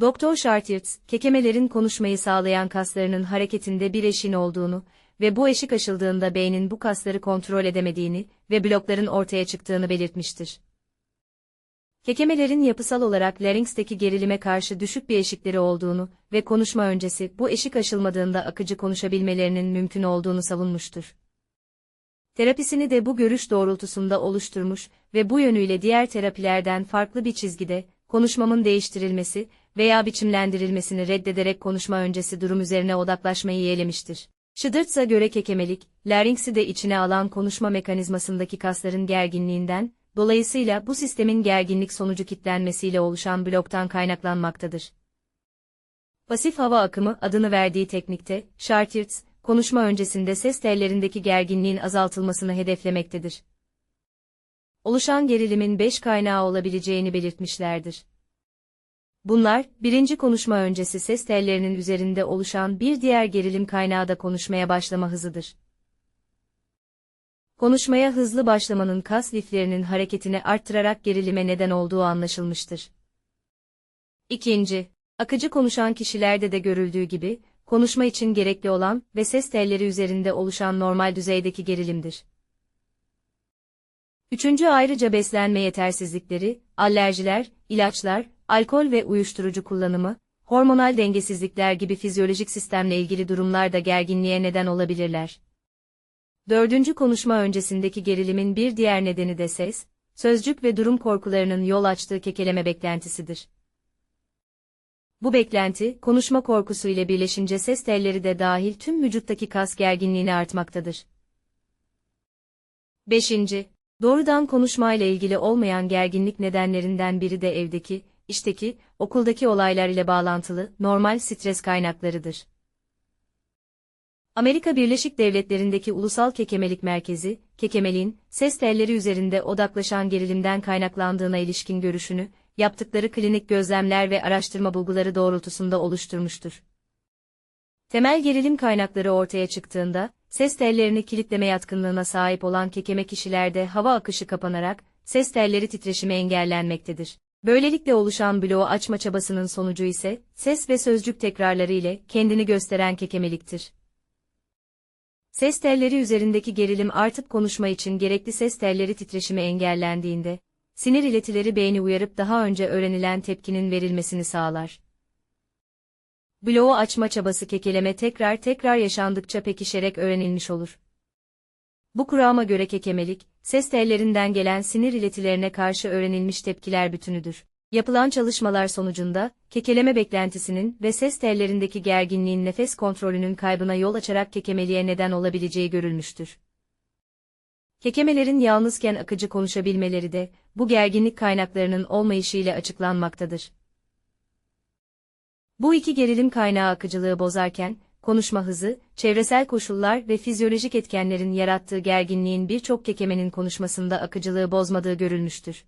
Doktor Chartiers, kekemelerin konuşmayı sağlayan kaslarının hareketinde bir eşin olduğunu ve bu eşik aşıldığında beynin bu kasları kontrol edemediğini ve blokların ortaya çıktığını belirtmiştir. Kekemelerin yapısal olarak laringsteki gerilime karşı düşük bir eşikleri olduğunu ve konuşma öncesi bu eşik aşılmadığında akıcı konuşabilmelerinin mümkün olduğunu savunmuştur. Terapisini de bu görüş doğrultusunda oluşturmuş ve bu yönüyle diğer terapilerden farklı bir çizgide, konuşmamın değiştirilmesi veya biçimlendirilmesini reddederek konuşma öncesi durum üzerine odaklaşmayı yeğlemiştir. Schiddert'a göre kekemelik, laringsi de içine alan konuşma mekanizmasındaki kasların gerginliğinden, dolayısıyla bu sistemin gerginlik sonucu kitlenmesiyle oluşan bloktan kaynaklanmaktadır. Pasif hava akımı adını verdiği teknikte, Chartiers, konuşma öncesinde ses tellerindeki gerginliğin azaltılmasını hedeflemektedir. Oluşan gerilimin 5 kaynağı olabileceğini belirtmişlerdir. Bunlar, birinci konuşma öncesi ses tellerinin üzerinde oluşan bir diğer gerilim kaynağı da konuşmaya başlama hızıdır. Konuşmaya hızlı başlamanın kas liflerinin hareketini arttırarak gerilime neden olduğu anlaşılmıştır. İkinci, akıcı konuşan kişilerde de görüldüğü gibi, konuşma için gerekli olan ve ses telleri üzerinde oluşan normal düzeydeki gerilimdir. Üçüncü ayrıca beslenme yetersizlikleri, alerjiler, ilaçlar, alkol ve uyuşturucu kullanımı, hormonal dengesizlikler gibi fizyolojik sistemle ilgili durumlar da gerginliğe neden olabilirler. Dördüncü konuşma öncesindeki gerilimin bir diğer nedeni de ses, sözcük ve durum korkularının yol açtığı kekeleme beklentisidir. Bu beklenti, konuşma korkusu ile birleşince ses telleri de dahil tüm vücuttaki kas gerginliğini artmaktadır. 5. Doğrudan konuşmayla ilgili olmayan gerginlik nedenlerinden biri de evdeki, işteki, okuldaki olaylar ile bağlantılı normal stres kaynaklarıdır. Amerika Birleşik Devletleri'ndeki Ulusal Kekemelik Merkezi, kekemeliğin, ses telleri üzerinde odaklaşan gerilimden kaynaklandığına ilişkin görüşünü, yaptıkları klinik gözlemler ve araştırma bulguları doğrultusunda oluşturmuştur. Temel gerilim kaynakları ortaya çıktığında, ses tellerini kilitleme yatkınlığına sahip olan kekeme kişilerde hava akışı kapanarak, ses telleri titreşimi engellenmektedir. Böylelikle oluşan bloğu açma çabasının sonucu ise, ses ve sözcük tekrarları ile kendini gösteren kekemeliktir. Ses telleri üzerindeki gerilim artıp konuşma için gerekli ses telleri titreşimi engellendiğinde, sinir iletileri beyni uyarıp daha önce öğrenilen tepkinin verilmesini sağlar. Bloğu açma çabası kekeleme tekrar tekrar yaşandıkça pekişerek öğrenilmiş olur. Bu kurama göre kekemelik, ses tellerinden gelen sinir iletilerine karşı öğrenilmiş tepkiler bütünüdür. Yapılan çalışmalar sonucunda, kekeleme beklentisinin ve ses tellerindeki gerginliğin nefes kontrolünün kaybına yol açarak kekemeliğe neden olabileceği görülmüştür. Kekemelerin yalnızken akıcı konuşabilmeleri de, bu gerginlik kaynaklarının olmayışıyla açıklanmaktadır. Bu iki gerilim kaynağı akıcılığı bozarken, konuşma hızı, çevresel koşullar ve fizyolojik etkenlerin yarattığı gerginliğin birçok kekemenin konuşmasında akıcılığı bozmadığı görülmüştür.